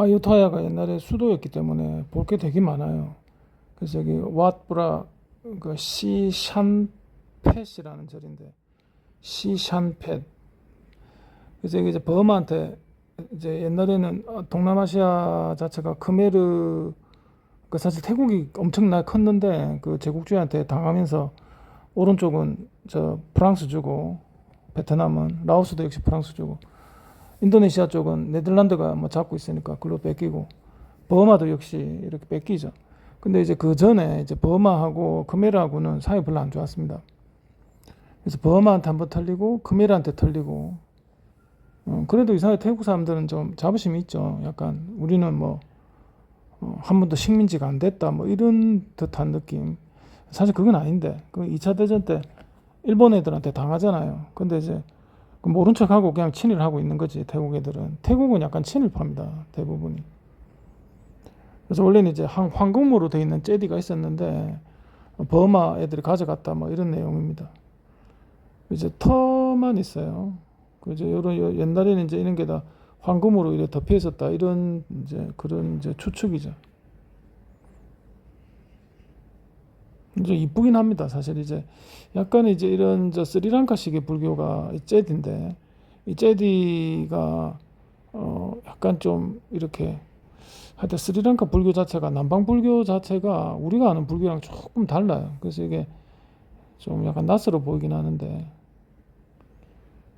아유타야가 옛날에 수도였기 때문에 볼 게 되게 많아요. 그래서 여기 왓브라 그 시샨펫이라는 절인데 시샨펫. 그래서 이게 이제 버마한테 이제 옛날에는 어, 동남아시아 자체가 크메르 그 사실 태국이 엄청나게 컸는데 그 제국주의한테 당하면서 오른쪽은 저 프랑스 주고 베트남은 라오스도 역시 프랑스 주고 인도네시아 쪽은 네덜란드가 뭐 잡고 있으니까 그걸로 뺏기고 버마도 역시 이렇게 뺏기죠. 근데 이제 그 전에 이제 버마하고 크메르하고는 사이 별로 안 좋았습니다. 그래서 버마한테 한번 털리고 크메르한테 털리고 어, 그래도 이상하게 태국 사람들은 좀 자부심이 있죠. 약간 우리는 뭐 어, 한 번도 식민지가 안 됐다 뭐 이런 듯한 느낌. 사실 그건 아닌데 그 2차 대전 때 일본 애들한테 당하잖아요. 근데 이제 그 모른 척하고 그냥 친일 하고 있는 거지 태국 애들은. 태국은 약간 친일파입니다 대부분이. 그래서 원래는 이제 한 황금으로 돼 있는 제디가 있었는데 버마 애들이 가져갔다 뭐 이런 내용입니다. 이제 터만 있어요. 그죠? 요- 옛날에는 이제 이런 게 다 황금으로 이렇게 덮여 있었다 이런 이제 그런 이제 추측이죠. 이제 이쁘긴 합니다. 사실 이제 약간 이제 이런 저 스리랑카식의 불교가 이 제디인데 이 제디가 어 약간 좀 이렇게 하여튼 스리랑카 불교 자체가 남방 불교 자체가 우리가 아는 불교랑 조금 달라요. 그래서 이게 좀 약간 낯설어 보이긴 하는데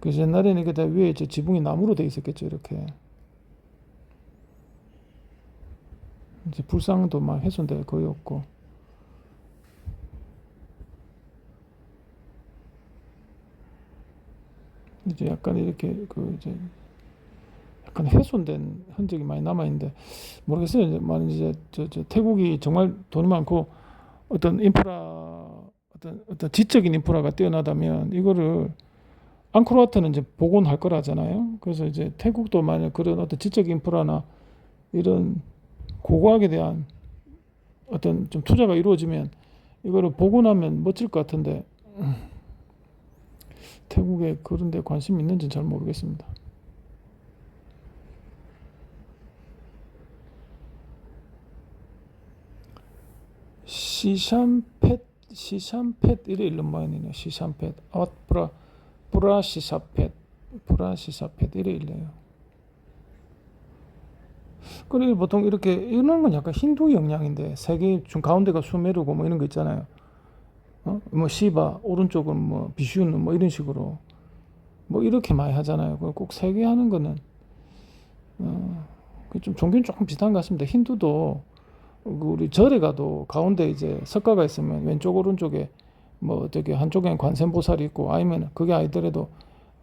그래서 옛날에는 이게 다 위에 저 지붕이 나무로 돼 있었겠죠 이렇게 이제 불상도 막 훼손돼 거의 없고 이제 약간 이렇게 그 이제 약간 훼손된 흔적이 많이 남아 있는데 모르겠어요. 이제 만 이제 저, 저 태국이 정말 돈이 많고 어떤 인프라 어떤 어떤 지적인 인프라가 뛰어나다면 이거를 앙코르와트는 이제 복원할 거라잖아요. 그래서 이제 태국도 만약 그런 어떤 지적 인프라나 이런 고고학에 대한 어떤 좀 투자가 이루어지면 이거를 복원하면 멋질 것 같은데 음, 태국에 그런 데 관심 있는지는 잘 모르겠습니다. 시샴펫 시샴펫 이래 이름 많이 네 시샴펫 아웃브라 브라시사펫 브라시사펫 이래 일래요. 그리고 보통 이렇게 이런 건 약간 힌두 영향인데 세계 중 가운데가 수메르고 뭐 이런 거 있잖아요. 어? 뭐 시바 오른쪽은 뭐 비슈누 뭐 이런 식으로 뭐 이렇게 많이 하잖아요. 그꼭 세계 하는 거는 어, 그좀 종교는 조금 비슷한 것 같습니다. 힌두도 그 우리 절에 가도 가운데 이제 석가가 있으면 왼쪽 오른쪽에 뭐 어떻게 한쪽에는 관세음보살이 있고 아니면 그게 아니더라도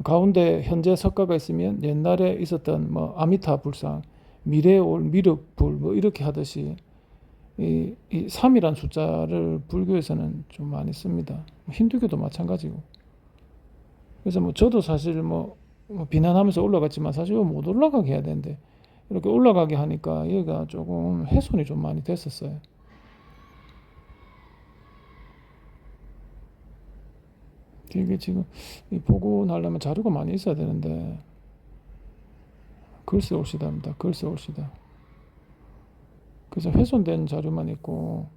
가운데 현재 석가가 있으면 옛날에 있었던 뭐 아미타 불상 미래에 올 미륵불 뭐 이렇게 하듯이 이, 이 3이란 숫자를 불교에서는 좀 많이 씁니다. 힌두교도 마찬가지고. 그래서 뭐 저도 사실 뭐, 뭐 비난하면서 올라갔지만 사실 못 올라가게 해야 되는데 이렇게 올라가게 하니까 얘가 조금 훼손이 좀 많이 됐었어요. 이게 지금 나려면 자료가 많이 있어야 되는데 글쎄 올시다입니다. 글쎄 올시다. 그래서 훼손된 자료만 있고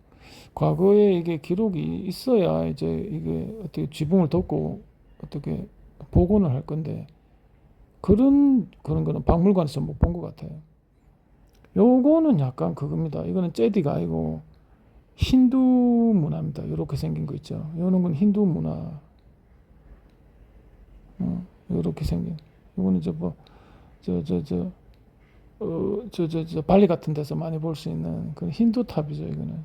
과거에 이게 기록이 있어야 이제 이게 어떻게 지붕을 덮고 어떻게 복원을 할 건데 그런 그런 거는 박물관에서 못 본 것 같아요. 요거는 약간 그겁니다. 이거는 제디가 아니고 힌두 문화입니다. 이렇게 생긴 거 있죠. 요런 건 힌두 문화. 어, 요렇게 생긴. 요거는 이제 뭐 저 저 저 어 저 저 저 발리 같은 데서 많이 볼 수 있는 그런 힌두 탑이죠. 이거는.